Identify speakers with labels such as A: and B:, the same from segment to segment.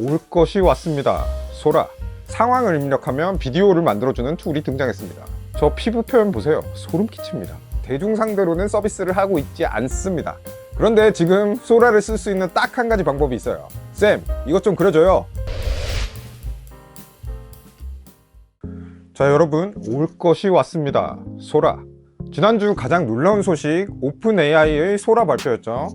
A: 올 것이 왔습니다. 소라. 상황을 입력하면 비디오를 만들어주는 툴이 등장했습니다. 저 피부 표현 보세요. 소름 끼칩니다. 대중 상대로는 서비스를 하고 있지 않습니다. 그런데 지금 소라를 쓸 수 있는 딱 한 가지 방법이 있어요. 쌤, 이것 좀 그려줘요. 자, 여러분, 올 것이 왔습니다. 소라. 지난주 가장 놀라운 소식, 오픈 AI의 소라 발표였죠.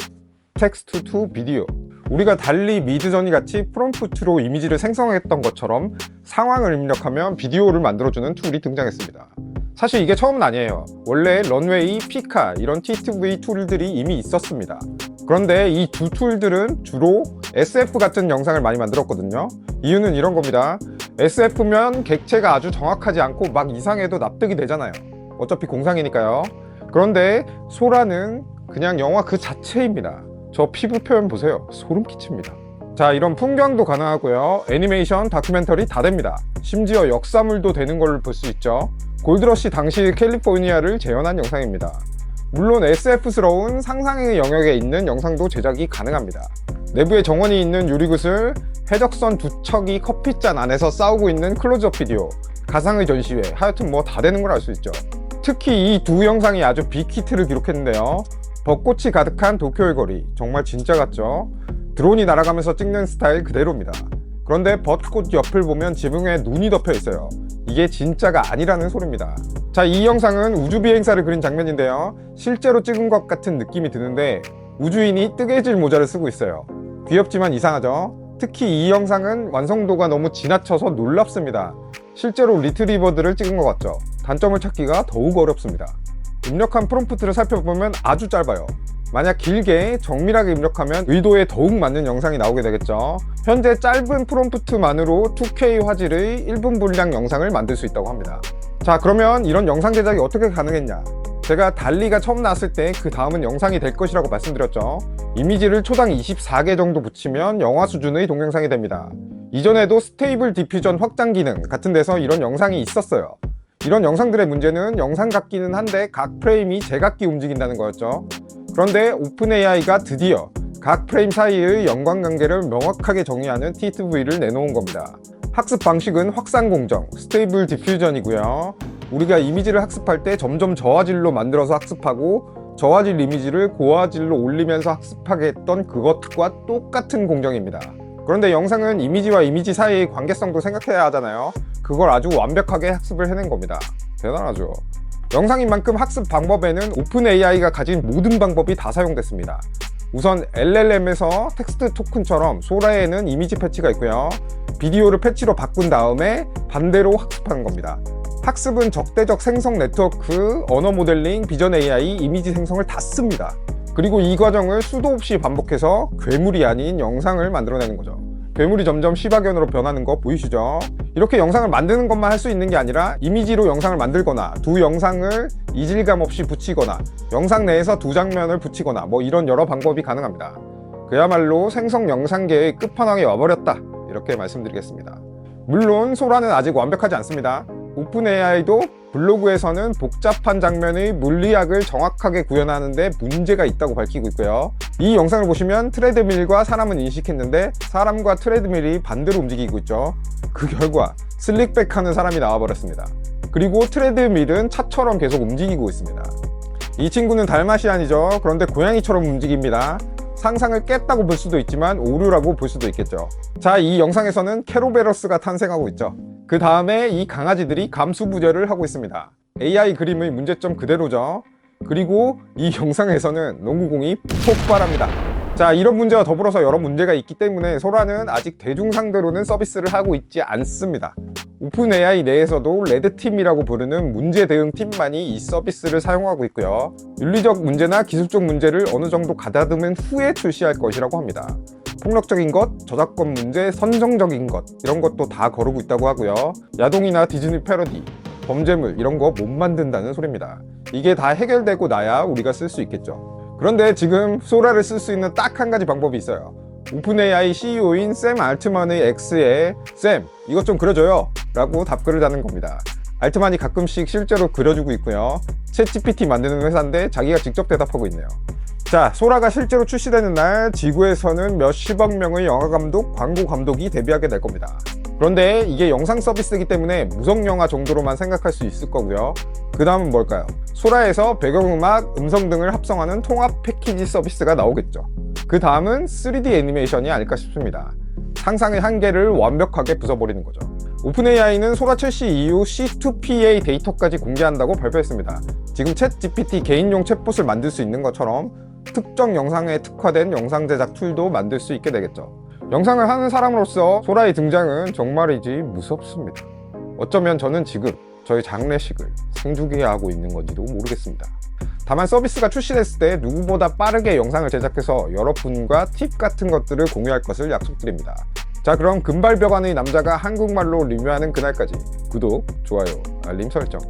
A: 텍스트 투 비디오. 우리가 달리 미드저니 같이 프롬프트로 이미지를 생성했던 것처럼 상황을 입력하면 비디오를 만들어주는 툴이 등장했습니다. 사실 이게 처음은 아니에요. 원래 런웨이, 피카 이런 TTV 툴들이 이미 있었습니다. 그런데 이 두 툴들은 주로 SF 같은 영상을 많이 만들었거든요. 이유는 이런 겁니다. SF면 객체가 아주 정확하지 않고 막 이상해도 납득이 되잖아요. 어차피 공상이니까요. 그런데 소라는 그냥 영화 그 자체입니다. 저 피부 표현 보세요. 소름 끼칩니다. 자, 이런 풍경도 가능하고요. 애니메이션, 다큐멘터리 다 됩니다. 심지어 역사물도 되는 걸 볼 수 있죠. 골드러시 당시 캘리포니아를 재현한 영상입니다. 물론 SF스러운 상상의 영역에 있는 영상도 제작이 가능합니다. 내부에 정원이 있는 유리구슬, 해적선 두 척이 커피잔 안에서 싸우고 있는 클로즈업 비디오, 가상의 전시회, 하여튼 뭐 다 되는 걸 알 수 있죠. 특히 이 두 영상이 아주 빅히트를 기록했는데요. 벚꽃이 가득한 도쿄의 거리, 정말 진짜 같죠? 드론이 날아가면서 찍는 스타일 그대로입니다. 그런데 벚꽃 옆을 보면 지붕에 눈이 덮여 있어요. 이게 진짜가 아니라는 소리입니다. 자, 이 영상은 우주 비행사를 그린 장면인데요. 실제로 찍은 것 같은 느낌이 드는데 우주인이 뜨개질 모자를 쓰고 있어요. 귀엽지만 이상하죠? 특히 이 영상은 완성도가 너무 지나쳐서 놀랍습니다. 실제로 리트리버들을 찍은 것 같죠? 단점을 찾기가 더욱 어렵습니다. 입력한 프롬프트를 살펴보면 아주 짧아요. 만약 길게 정밀하게 입력하면 의도에 더욱 맞는 영상이 나오게 되겠죠. 현재 짧은 프롬프트만으로 2K 화질의 1분 분량 영상을 만들 수 있다고 합니다. 자, 그러면 이런 영상 제작이 어떻게 가능했냐? 제가 달리가 처음 나왔을 때 그 다음은 영상이 될 것이라고 말씀드렸죠. 이미지를 초당 24개 정도 붙이면 영화 수준의 동영상이 됩니다. 이전에도 스테이블 디퓨전 확장 기능 같은 데서 이런 영상이 있었어요. 이런 영상들의 문제는 영상 같기는 한데 각 프레임이 제각기 움직인다는 거였죠. 그런데 오픈 AI가 드디어 각 프레임 사이의 연관관계를 명확하게 정의하는 TTV를 내놓은 겁니다. 학습 방식은 확산 공정, 스테이블 디퓨전이고요. 우리가 이미지를 학습할 때 점점 저화질로 만들어서 학습하고 저화질 이미지를 고화질로 올리면서 학습하게 했던 그것과 똑같은 공정입니다. 그런데 영상은 이미지와 이미지 사이의 관계성도 생각해야 하잖아요. 그걸 아주 완벽하게 학습을 해낸 겁니다. 대단하죠. 영상인 만큼 학습 방법에는 오픈 AI가 가진 모든 방법이 다 사용됐습니다. 우선 LLM에서 텍스트 토큰처럼 소라에는 이미지 패치가 있고요. 비디오를 패치로 바꾼 다음에 반대로 학습하는 겁니다. 학습은 적대적 생성 네트워크, 언어 모델링, 비전 AI, 이미지 생성을 다 씁니다. 그리고 이 과정을 수도 없이 반복해서 괴물이 아닌 영상을 만들어내는 거죠. 괴물이 점점 시바견으로 변하는 거 보이시죠? 이렇게 영상을 만드는 것만 할 수 있는 게 아니라 이미지로 영상을 만들거나 두 영상을 이질감 없이 붙이거나 영상 내에서 두 장면을 붙이거나 뭐 이런 여러 방법이 가능합니다. 그야말로 생성 영상계의 끝판왕에 와버렸다. 이렇게 말씀드리겠습니다. 물론 소라는 아직 완벽하지 않습니다. 오픈 AI도 블로그에서는 복잡한 장면의 물리학을 정확하게 구현하는데 문제가 있다고 밝히고 있고요. 이 영상을 보시면 트레드밀과 사람은 인식했는데 사람과 트레드밀이 반대로 움직이고 있죠. 그 결과 슬릭백 하는 사람이 나와버렸습니다. 그리고 트레드밀은 차처럼 계속 움직이고 있습니다. 이 친구는 달마시안이죠. 그런데 고양이처럼 움직입니다. 상상을 깼다고 볼 수도 있지만 오류라고 볼 수도 있겠죠. 자, 이 영상에서는 캐로베러스가 탄생하고 있죠. 그 다음에 이 강아지들이 감수부절을 하고 있습니다. AI 그림의 문제점 그대로죠. 그리고 이 영상에서는 농구공이 폭발합니다. 자, 이런 문제와 더불어서 여러 문제가 있기 때문에 소라는 아직 대중 상대로는 서비스를 하고 있지 않습니다. 오픈 AI 내에서도 레드팀이라고 부르는 문제 대응 팀만이 이 서비스를 사용하고 있고요. 윤리적 문제나 기술적 문제를 어느 정도 가다듬은 후에 출시할 것이라고 합니다. 폭력적인 것, 저작권 문제, 선정적인 것 이런 것도 다 거르고 있다고 하고요. 야동이나 디즈니 패러디, 범죄물 이런 거 못 만든다는 소리입니다. 이게 다 해결되고 나야 우리가 쓸 수 있겠죠. 그런데 지금 소라를 쓸 수 있는 딱 한 가지 방법이 있어요. 오픈 AI CEO인 샘 알트만의 X에 샘 이것 좀 그려줘요 라고 답글을 다는 겁니다. 알트만이 가끔씩 실제로 그려주고 있고요. 챗 GPT 만드는 회사인데 자기가 직접 대답하고 있네요. 자, 소라가 실제로 출시되는 날 지구에서는 몇십억 명의 영화 감독, 광고 감독이 데뷔하게 될 겁니다. 그런데 이게 영상 서비스이기 때문에 무성 영화 정도로만 생각할 수 있을 거고요. 그 다음은 뭘까요? 소라에서 배경음악, 음성 등을 합성하는 통합 패키지 서비스가 나오겠죠. 그 다음은 3D 애니메이션이 아닐까 싶습니다. 상상의 한계를 완벽하게 부숴버리는 거죠. 오픈AI는 소라 출시 이후 C2PA 데이터까지 공개한다고 발표했습니다. 지금 챗 GPT 개인용 챗봇을 만들 수 있는 것처럼 특정 영상에 특화된 영상 제작 툴도 만들 수 있게 되겠죠. 영상을 하는 사람으로서 소라의 등장은 정말이지 무섭습니다. 어쩌면 저는 지금 저의 장례식을 생중계해 하고 있는 건지도 모르겠습니다. 다만 서비스가 출시됐을 때 누구보다 빠르게 영상을 제작해서 여러분과 팁 같은 것들을 공유할 것을 약속드립니다. 자 그럼 금발벽안의 남자가 한국말로 리뷰하는 그날까지 구독, 좋아요, 알림 설정